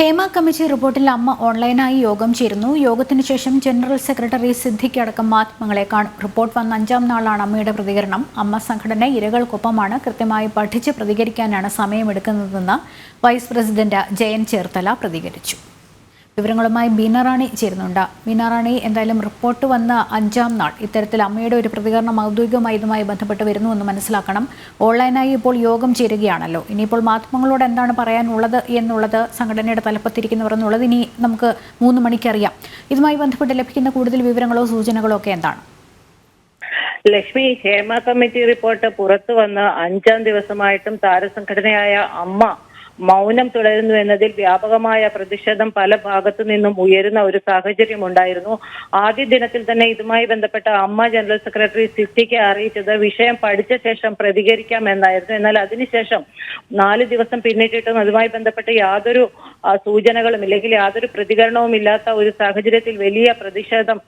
Hema committee റിപ്പോർട്ടിൽ അമ്മ ഓൺലൈനായി യോഗം ചേരുന്നു. യോഗത്തിന് ശേഷം ജനറൽ സെക്രട്ടറി സിദ്ദിഖ് അടക്കം മാധ്യമങ്ങളെ കാണും. റിപ്പോർട്ട് വന്ന അഞ്ചാം നാളാണ് അമ്മയുടെ പ്രതികരണം. അമ്മ സംഘടന ഇരകൾക്കൊപ്പമാണ് കൃത്യമായി പഠിച്ച് പ്രതികരിക്കാനാണ് സമയമെടുക്കുന്നതെന്ന് വൈസ് പ്രസിഡന്റ് ജയൻ ചേർത്തല പ്രതികരിച്ചു. വിവരങ്ങളുമായി ബീനാറാണി ചേരുന്നുണ്ട്. ബീനാറാണി എന്തായാലും റിപ്പോർട്ട് വന്ന അഞ്ചാം നാൾ ഇത്തരത്തിൽ അമ്മയുടെ ഒരു പ്രതികരണം ഔദ്യോഗികമായി ഇതുമായി ബന്ധപ്പെട്ട് വരുന്നു എന്ന് മനസ്സിലാക്കണം. ഓൺലൈനായി ഇപ്പോൾ യോഗം ചേരുകയാണല്ലോ. ഇനിയിപ്പോൾ മാധ്യമങ്ങളോട് എന്താണ് പറയാനുള്ളത് എന്നുള്ളത് സംഘടനയുടെ തലപ്പത്തിരിക്കുന്നവർ എന്നുള്ളത് ഇനി നമുക്ക് മൂന്ന് മണിക്കറിയാം ഇതുമായി ബന്ധപ്പെട്ട് ലഭിക്കുന്ന കൂടുതൽ വിവരങ്ങളോ സൂചനകളോ ഒക്കെ എന്താണ്? ലക്ഷ്മി ഹേമ കമ്മിറ്റി റിപ്പോർട്ട് പുറത്തു വന്ന് അഞ്ചാം ദിവസമായിട്ടും താരസംഘടനയായ അമ്മ മൗനം തുടരുന്നു എന്നതിൽ വ്യാപകമായ പ്രതിഷേധം പല ഭാഗത്തു നിന്നും ഉയരുന്ന ഒരു സാഹചര്യം ഉണ്ടായിരുന്നു. ആദ്യ ദിനത്തിൽ തന്നെ ഇതുമായി ബന്ധപ്പെട്ട അമ്മ ജനറൽ സെക്രട്ടറി സിറ്റിക്ക് അറിയിച്ചത് വിഷയം പഠിച്ച ശേഷം പ്രതികരിക്കാം എന്നായിരുന്നു. എന്നാൽ അതിനുശേഷം നാല് ദിവസം പിന്നിട്ടിട്ടും അതുമായി ബന്ധപ്പെട്ട് യാതൊരു സൂചനകളും ഇല്ലെങ്കിൽ യാതൊരു പ്രതികരണവും ഇല്ലാത്ത ഒരു സാഹചര്യത്തിൽ വലിയ പ്രതിഷേധം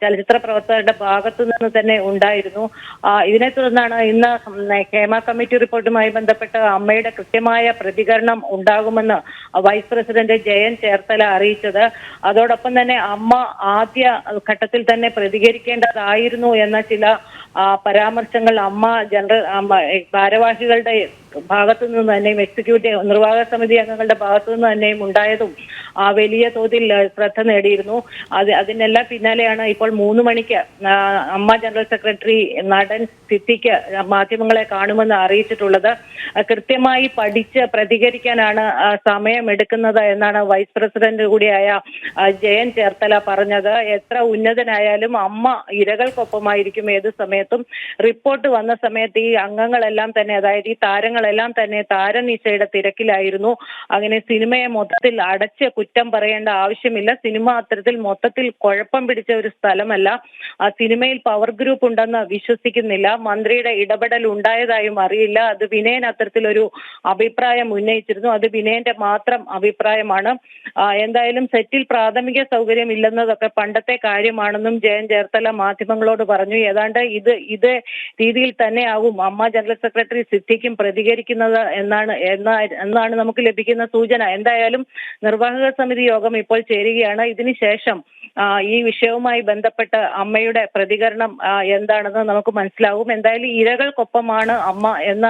ചലച്ചിത്ര പ്രവർത്തകരുടെ ഭാഗത്തു നിന്ന് തന്നെ ഉണ്ടായിരുന്നു. ഇതിനെ തുടർന്നാണ് ഇന്ന് ഹേമ കമ്മിറ്റി റിപ്പോർട്ടുമായി ബന്ധപ്പെട്ട് അമ്മയുടെ കൃത്യമായ പ്രതികരണം ഉണ്ടാകുമെന്ന് വൈസ് പ്രസിഡന്റ് ജയൻ ചേർത്തല അറിയിച്ചത്. അതോടൊപ്പം തന്നെ അമ്മ ആദ്യ ഘട്ടത്തിൽ തന്നെ പ്രതികരിക്കേണ്ടതായിരുന്നു എന്ന ചില പരാമർശങ്ങൾ അമ്മ ജനറൽ ഭാരവാഹികളുടെ ഭാഗത്തു നിന്ന് തന്നെയും എക്സിക്യൂട്ടീവ് നിർവാഹക സമിതി അംഗങ്ങളുടെ ഭാഗത്തു നിന്ന് തന്നെയും ഉണ്ടായതും വലിയ തോതിൽ ശ്രദ്ധ നേടിയിരുന്നു. അത് അതിനെല്ലാം പിന്നാലെയാണ് ഇപ്പോൾ മൂന്ന് മണിക്ക് അമ്മ ജനറൽ സെക്രട്ടറി നടൻ സിദ്ദിഖ് മാധ്യമങ്ങളെ കാണുമെന്ന് അറിയിച്ചിട്ടുള്ളത്. കൃത്യമായി പഠിച്ച് പ്രതികരിക്കാനാണ് സമയം സമയമെടുക്കുന്നത് എന്നാണ് വൈസ് പ്രസിഡന്റ് കൂടിയായ ജയൻ ചേർത്തല പറഞ്ഞത്. എത്ര ഉന്നതനായാലും അമ്മ ഇരകൾക്കൊപ്പമായിരിക്കും ഏത് സമയത്തും. റിപ്പോർട്ട് വന്ന സമയത്ത് ഈ അംഗങ്ങളെല്ലാം തന്നെ അതായത് ഈ താരങ്ങളെല്ലാം തന്നെ താരനിശയുടെ തിരക്കിലായിരുന്നു. അങ്ങനെ സിനിമയെ മൊത്തത്തിൽ അടച്ച് കുറ്റം പറയേണ്ട ആവശ്യമില്ല. സിനിമ അത്തരത്തിൽ മൊത്തത്തിൽ കുഴപ്പം പിടിച്ച ഒരു സ്ഥലമല്ല. ആ സിനിമയിൽ പവർ ഗ്രൂപ്പ് ഉണ്ടെന്ന് വിശ്വസിക്കുന്നില്ല. മന്ത്രിയുടെ ഇടപെടൽ ഉണ്ടായതായും അറിയില്ല. അത് വിനയൻ അത്തരത്തിലൊരു അഭിപ്രായം ഉന്നയിച്ചിരുന്നു. അത് വിനയന്റെ മാത്രം അഭിപ്രായമാണ്. എന്തായാലും സെറ്റിൽ പ്രാഥമിക സൗകര്യം ഇല്ലെന്നതൊക്കെ പണ്ടത്തെ കാര്യമാണെന്നും ജയൻ ചേർത്തല മാധ്യമങ്ങളോട് പറഞ്ഞു. ഏതാണ്ട് ഇത് ഇത് രീതിയിൽ തന്നെയാവും അമ്മ ജനറൽ സെക്രട്ടറി സിദ്ദിഖും പ്രതികരിക്കുന്നത് എന്നാണ് എന്നാണ് നമുക്ക് ലഭിക്കുന്ന സൂചന. എന്തായാലും നിർവാഹക സമിതി യോഗം ഇപ്പോൾ ചേരുകയാണ്. ഇതിനുശേഷം ഈ വിഷയവുമായി ബന്ധപ്പെട്ട അമ്മയുടെ പ്രതികരണം എന്താണെന്ന് നമുക്ക് മനസ്സിലാവും. എന്തായാലും ഇരകൾക്കൊപ്പമാണ് അമ്മ എന്ന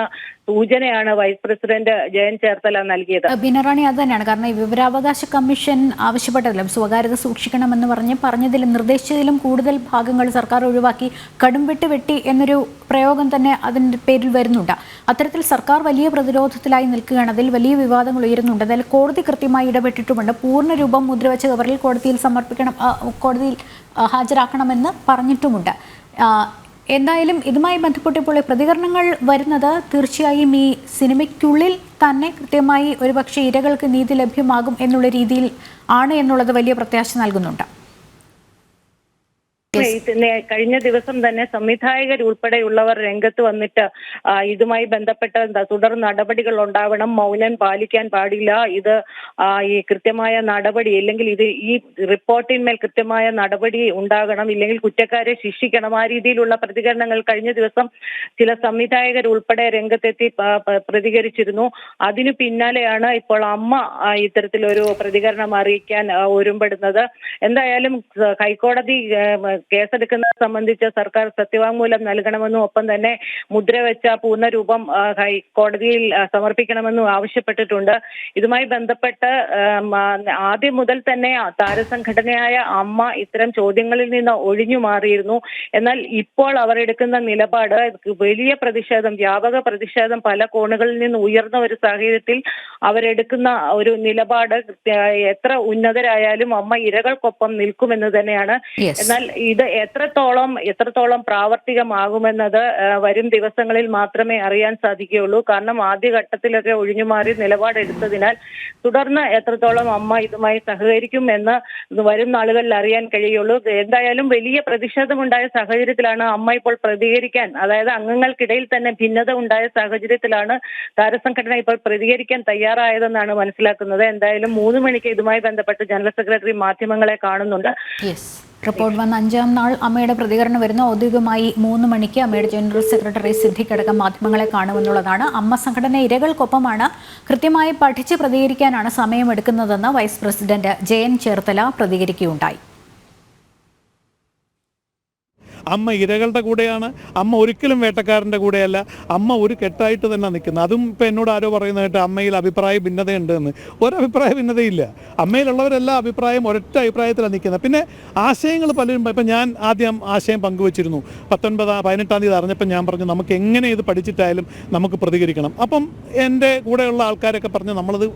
സൂചനയാണ് വൈസ് പ്രസിഡന്റ് ജയൻ ചേർത്തല നൽകിയത്. ബിനറാണി അത് തന്നെയാണ്. കാരണം ഈ വിവരാവകാശ കമ്മീഷൻ ആവശ്യപ്പെട്ടതിലും സ്വകാര്യത സൂക്ഷിക്കണമെന്ന് പറഞ്ഞ് പറഞ്ഞതിലും നിർദ്ദേശിച്ചതിലും കൂടുതൽ ഭാഗങ്ങൾ സർക്കാർ ഒഴിവാക്കി കടുംവെട്ട് വെട്ടി എന്നൊരു പ്രയോഗം തന്നെ അതിന്റെ പേരിൽ വരുന്നുണ്ട്. അത്തരത്തിൽ സർക്കാർ വലിയ പ്രതിരോധത്തിലായി നിൽക്കുകയാണ്. അതിൽ വലിയ വിവാദങ്ങൾ ഉയരുന്നുണ്ട്. അതിൽ കോടതി കൃത്യമായി ഇടപെട്ടിട്ടുമുണ്ട്. പൂർണ രൂപം മുദ്രവെച്ച കവറിൽ കോടതിയിൽ സമർപ്പിക്കണം കോടതിയിൽ ഹാജരാക്കണമെന്ന് പറഞ്ഞിട്ടുമുണ്ട്. എന്തായാലും ഇതുമായി ബന്ധപ്പെട്ട് ഇപ്പോൾ പ്രതികരണങ്ങൾ വരുന്നത് തീർച്ചയായും ഈ സിനിമയ്ക്കുള്ളിൽ തന്നെ കൃത്യമായി ഒരുപക്ഷെ ഇരകൾക്ക് നീതി ലഭ്യമാകും എന്നുള്ള രീതിയിൽ ആണ് എന്നുള്ളത് വലിയ പ്രത്യാശ നൽകുന്നുണ്ട്. കഴിഞ്ഞ ദിവസം തന്നെ സംവിധായകർ ഉൾപ്പെടെയുള്ളവർ രംഗത്ത് വന്നിട്ട് ഇതുമായി ബന്ധപ്പെട്ട തുടർ നടപടികൾ ഉണ്ടാവണം മൗനം പാലിക്കാൻ പാടില്ല ഇത് ഈ കൃത്യമായ നടപടി അല്ലെങ്കിൽ ഇത് ഈ റിപ്പോർട്ടിന്മേൽ കൃത്യമായ നടപടി ഉണ്ടാകണം ഇല്ലെങ്കിൽ കുറ്റക്കാരെ ശിക്ഷിക്കണം. ആ രീതിയിലുള്ള പ്രതികരണങ്ങൾ കഴിഞ്ഞ ദിവസം ചില സംവിധായകർ ഉൾപ്പെടെ രംഗത്തെത്തി പ്രതികരിച്ചിരുന്നു. അതിനു പിന്നാലെയാണ് ഇപ്പോൾ അമ്മ ഇത്തരത്തിലൊരു പ്രതികരണം അറിയിക്കാൻ ഒരുമ്പെടുന്നത്. എന്തായാലും ഹൈക്കോടതി കേസെടുക്കുന്നത് സംബന്ധിച്ച് സർക്കാർ സത്യവാങ്മൂലം നൽകണമെന്നും ഒപ്പം തന്നെ മുദ്രവെച്ച പൂർണരൂപം ഹൈക്കോടതിയിൽ സമർപ്പിക്കണമെന്നും ആവശ്യപ്പെട്ടിട്ടുണ്ട്. ഇതുമായി ബന്ധപ്പെട്ട് ആദ്യം മുതൽ തന്നെ താരസംഘടനയായ അമ്മ ഇത്തരം ചോദ്യങ്ങളിൽ നിന്ന് ഒഴിഞ്ഞു മാറിയിരുന്നു. എന്നാൽ ഇപ്പോൾ അവർ എടുക്കുന്ന നിലപാട് വലിയ പ്രതിഷേധം വ്യാപക പ്രതിഷേധം പല കോണുകളിൽ നിന്ന് ഉയർന്ന ഒരു സാഹചര്യത്തിൽ അവരെടുക്കുന്ന ഒരു നിലപാട് എത്ര ഉന്നതരായാലും അമ്മ ഇരകൾക്കൊപ്പം നിൽക്കുമെന്ന് തന്നെയാണ്. എന്നാൽ ഇത് എത്രത്തോളം എത്രത്തോളം പ്രാവർത്തികമാകുമെന്നത് വരും ദിവസങ്ങളിൽ മാത്രമേ അറിയാൻ സാധിക്കുകയുള്ളൂ. കാരണം ആദ്യഘട്ടത്തിലൊക്കെ ഒഴിഞ്ഞുമാറി നിലപാടെടുത്തതിനാൽ തുടർന്ന് എത്രത്തോളം അമ്മ ഇതുമായി സഹകരിക്കും എന്ന് വരും നാളുകളിൽ അറിയാൻ കഴിയുള്ളൂ. എന്തായാലും വലിയ പ്രതിഷേധമുണ്ടായ സാഹചര്യത്തിലാണ് അമ്മ ഇപ്പോൾ പ്രതികരിക്കാൻ അതായത് അംഗങ്ങൾക്കിടയിൽ തന്നെ ഭിന്നത ഉണ്ടായ സാഹചര്യത്തിലാണ് താരസംഘടന ഇപ്പോൾ പ്രതികരിക്കാൻ തയ്യാറായതെന്നാണ് മനസ്സിലാക്കുന്നത്. എന്തായാലും മൂന്ന് മണിക്ക് ഇതുമായി ബന്ധപ്പെട്ട് ജനറൽ സെക്രട്ടറി മാധ്യമങ്ങളെ കാണുന്നുണ്ട്. റിപ്പോർട്ട് വന്ന അഞ്ചാം നാൾ അമ്മയുടെ പ്രതികരണം വരുന്ന ഔദ്യോഗികമായി മൂന്ന് മണിക്ക് അമ്മയുടെ ജനറൽ സെക്രട്ടറി സിദ്ദിഖടക്കം മാധ്യമങ്ങളെ കാണുമെന്നുള്ളതാണ്. അമ്മ സംഘടന ഇരകൾക്കൊപ്പമാണ് കൃത്യമായി പഠിച്ച് പ്രതികരിക്കാനാണ് സമയമെടുക്കുന്നതെന്ന് വൈസ് പ്രസിഡന്റ് ജയൻ ചേർത്തല പ്രതികരിക്കുകയുണ്ടായി. അമ്മ ഇരകളുടെ കൂടെയാണ് അമ്മ ഒരിക്കലും വേട്ടക്കാരന്റെ കൂടെയല്ല അമ്മ ഒരു കെട്ടായിട്ട് തന്നെ നിൽക്കുന്നത് അതും ഇപ്പം എന്നോട് ആരോ പറയുന്നതായിട്ട് അമ്മയിൽ അഭിപ്രായ ഭിന്നതയുണ്ട് എന്ന് ഒരഭിപ്രായ ഭിന്നതയില്ല. അമ്മയിലുള്ളവരെല്ലാം അഭിപ്രായം ഒരൊറ്റ അഭിപ്രായത്തിലാണ് നിൽക്കുന്നത്. പിന്നെ ആശയങ്ങൾ പലരും ഇപ്പം ഞാൻ ആദ്യം ആശയം പങ്കുവച്ചിരുന്നു. പത്തൊൻപതാം പതിനെട്ടാം തീയതി അറിഞ്ഞപ്പോൾ ഞാൻ പറഞ്ഞു നമുക്ക് എങ്ങനെ ഇത് പഠിച്ചിട്ടായാലും നമുക്ക് പ്രതികരിക്കണം. അപ്പം എന്റെ കൂടെയുള്ള ആൾക്കാരൊക്കെ പറഞ്ഞ് നമ്മളത്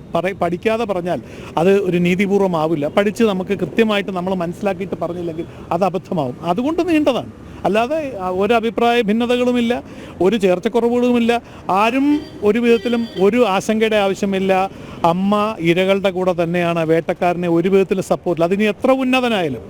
പഠിക്കാതെ പറഞ്ഞാൽ അത് ഒരു നീതിപൂർവമാവില്ല. പഠിച്ച് നമുക്ക് കൃത്യമായിട്ട് നമ്മൾ മനസ്സിലാക്കിയിട്ട് പറഞ്ഞില്ലെങ്കിൽ അത് അബദ്ധമാവും. അതുകൊണ്ട് നീണ്ടതാണ്. അല്ലാതെ ഒരു അഭിപ്രായ ഭിന്നതകളുമില്ല ഒരു ചേർച്ചക്കുറവുകളുമില്ല ആരും ഒരു വിധത്തിലും ഒരു ആശങ്കയുടെ ആവശ്യമില്ല. അമ്മ ഇരകളുടെ കൂടെ തന്നെയാണ് വേട്ടക്കാരനെ ഒരു വിധത്തിലും സപ്പോർട്ടില്ല അതിന് എത്ര ഉന്നതനായാലും